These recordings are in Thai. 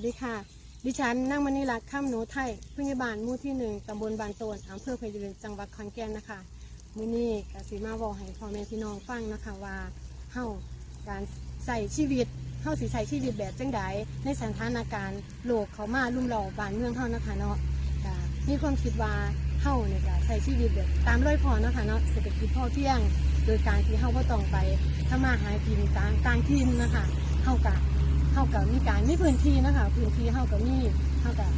สดีค่ะ ดิฉันนั่งมณีรักข้ามหนูไทยผู้ใหญ่บ้านหมู่ที่หนึ่งตำบลบานโตนอำเภอเพชรบุรีจังหวัดขอนแก่นนะคะมื้อนี้กสิมาบอกให้พ่อแม่พี่น้องฟังนะคะว่าเฮาการใส่ชีวิตเฮาสิใส่ชีวิตแบบจังใดในสถานการณ์โลกเขามาลุ่มหล่อบ้านเมืองเฮานะคะเนาะก็มีความคิดว่าเฮาเนี่ยก็ใช้ชีวิตแบบตามร้อยพอเนาะคะเนาะเศรษฐกิจพอเพียง โดยการที่เฮาบ่ต้องไปทำมาหากินต่างต่างถิ่นนะคะเฮาก็ เท่ากับมีการมีพื้นที่นะคะพื้นที่เท่ากับมีเท่ากับ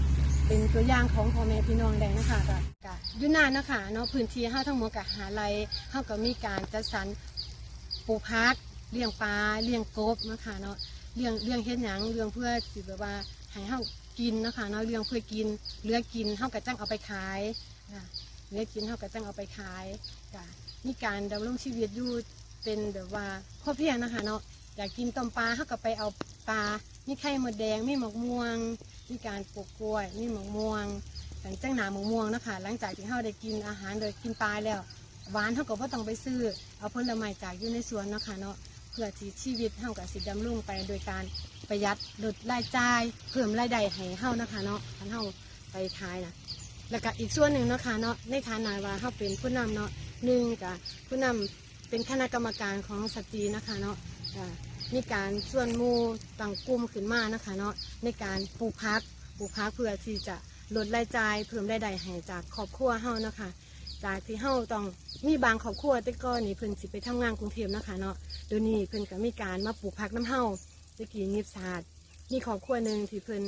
เป็นตัวอย่างของพ่อแม่พี่น้องได้นะคะกับยุนานนะคะเนาะพื้นที่เท่าทั้งหมดกับหาไรเท่ากับมีการจัดสรรปลูกพักเลี้ยงปลาเลี้ยงกบนะคะเนาะเลี้ยงเลี้ยงเฮ็ดหยังเลี้ยงเพื่อสิแบบว่าให้เฮากินนะคะเนาะเลี้ยงเพื่อกินเลือกินเฮาก็จังเอาไปขายเลือกินเฮาก็จังเอาไปขายจ้ะมีการดำรงชีวิตอยู่เป็นแบบว่าพ่อเพียงนะคะเนาะอยากกินต้มปลาเขาก็ไปเอา ปลา มีไข่หมดแดง มีหมกม่วง มีการปลูกกล้วย มีหมกม่วงหลังจากหนาหมกม่วงนะคะหลังจากที่เขาได้กินอาหารโดยกินปลาแล้ว หวานเขาก็บ่ต้องไปซื้อ เอาผลไม้จากอยู่ในสวนนะคะเนาะ เพื่อที่ชีวิตเขากับสิดำรุ่งไปโดยการประหยัดลดรายจ่าย เพิ่มรายได้ให้เฮานะคะเนาะทันเฮาไปขายนะแล้วก็อีกส่วนหนึ่งนะคะเนาะในฐานะว่าเขาเป็นผู้นำเนาะหนึ่งกับผู้นำเป็นคณะกรรมการของสตรีนะคะเนาะ มีการส่วนมูต่างกลุ่มขึ้นมานะคะเนาะในการปลูกพักปลูกพักเพื่อที่จะลดรายจ่ายเพิ่มรายได้ให้จากครอบครัวเฮานะคะจากที่เฮาต้องมีบางครอบครัวแต่ก่อนนี่เพิ่นสิไปทำงานกรุงเทพนะคะเนาะเดี๋ยวนี้เพิ่นก็มีการมาปลูกพักน้ำเฮาตะกี้นิบศาสตร์มีครอบครัวหนึ่งที่เพิ่น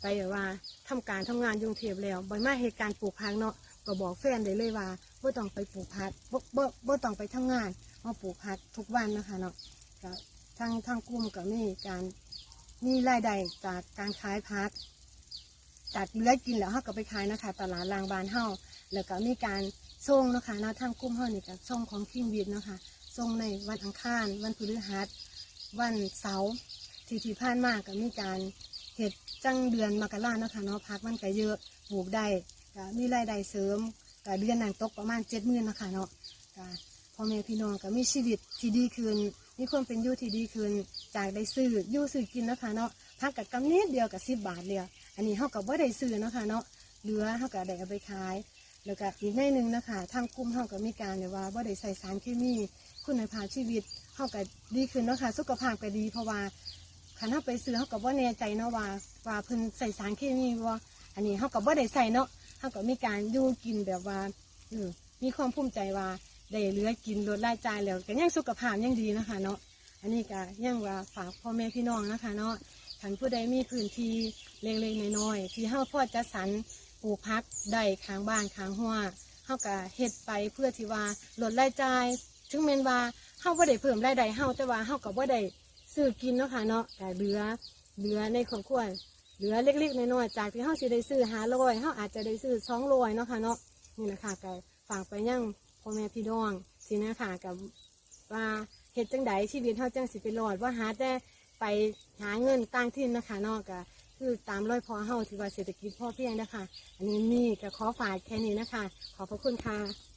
ไปแบบว่าทำการทำงานยกรุงเทพแล้วบ่มาเหตุการณ์ปลูกพักเนาะก็บอกแฟนได้เลยว่าบ่ต้องไปปลูกพักบ่บ่บ่ต้องไปทำงานมาปลูกพักทุกวันนะคะเนาะก็ ทางทางกลุ่มก็มีการมีรายได้จากการขายพักจากเลือกินแล้วเขาก็ไปขายนะคะตลาดรางบานเฮาแล้วก็มีการส่งนะคะนะทางกลุ่มเฮานี่ก็ส่งของทีมวิทนะคะส่งในวันอังคาร วันพฤหัสวันเสาร์ที่ที่ผ่านมาก็มีการเห็ดจังเดือนมกรานะคะเนาะพักมันก็เยอะปลูกได้ก็มีรายได้เสริมก็เดือนหนั้นตกประมาณเจ็ดหมื่นนะคะเนาะก็พ่อแม่พี่น้องก็มีชีวิตที่ดีขึ้น มีความเป็นอยู่ที่ดีขึ้นจากได้ซื้ออยู่ซื้อกินนะคะเนาะพักกับกำนิดเดียวกับสิบบาทเดียวอันนี้เขากับว่าได้ซื้อเนาะคะเนาะเหลือเขากับได้เอาไปขาย แล้วก็อีกในหนึ่งนะคะทางกลุ่มเขากับมีการเนี่ยว่าว่าได้ใส่สารเคมี คุณภาพชีวิตเขากับดีขึ้นเนาะค่ะสุขภาพก็ดีเพราะว่าคันเขาไปซื้อเขากับว่าแน่ใจเนาะว่าว่าเพิ่นใส่สารเคมีว่าอันนี้เขากับว่าได้ใส่เนาะเขากับมีการอยู่กินแบบว่าออมีความภูมิใจว่า ได้เหลือกินลดรายจ่ายแล้วก็ยังสุขภาพยังดีนะคะเนาะอันนี้ก็ยังว่าฝากพ่อแม่พี่น้องนะคะเนาะท่านผู้ใดมีพื้นที่เล็กๆน้อยๆที่เฮาพ่อจะสรรปลูกพักได้ข้างบ้านข้างหัวเฮาก็เฮ็ดไปเพื่อที่ว่าลดรายจ่ายถึงแม้นว่าเฮาบ่ได้เพิ่มรายได้เฮาแต่ว่าเฮาก็บ่ได้ซื้อกินเนาะค่ะเนาะก็เหลือเหลือในครอบครัวเหลือเล็กๆน้อยๆจากที่เฮาสิได้ซื้อ500เฮาอาจจะได้ซื้อ200เนาะค่ะเนาะนี่นะคะก็ฝากไปยัง พ่อแม่พี่น้องสินะคะกับว่าเหตุจังใดชีวิตเฮาจังสิไปรอดว่าหาแต่ไปหาเงินต่างที่นนะคะนอกก็คือตามร้อยพอเฮาที่ว่าเศรษฐกิจพ่อเพียงนะคะ อันนี้นี่ก็ขอฝากแค่นี้นะคะ ขอบพระคุณค่ะ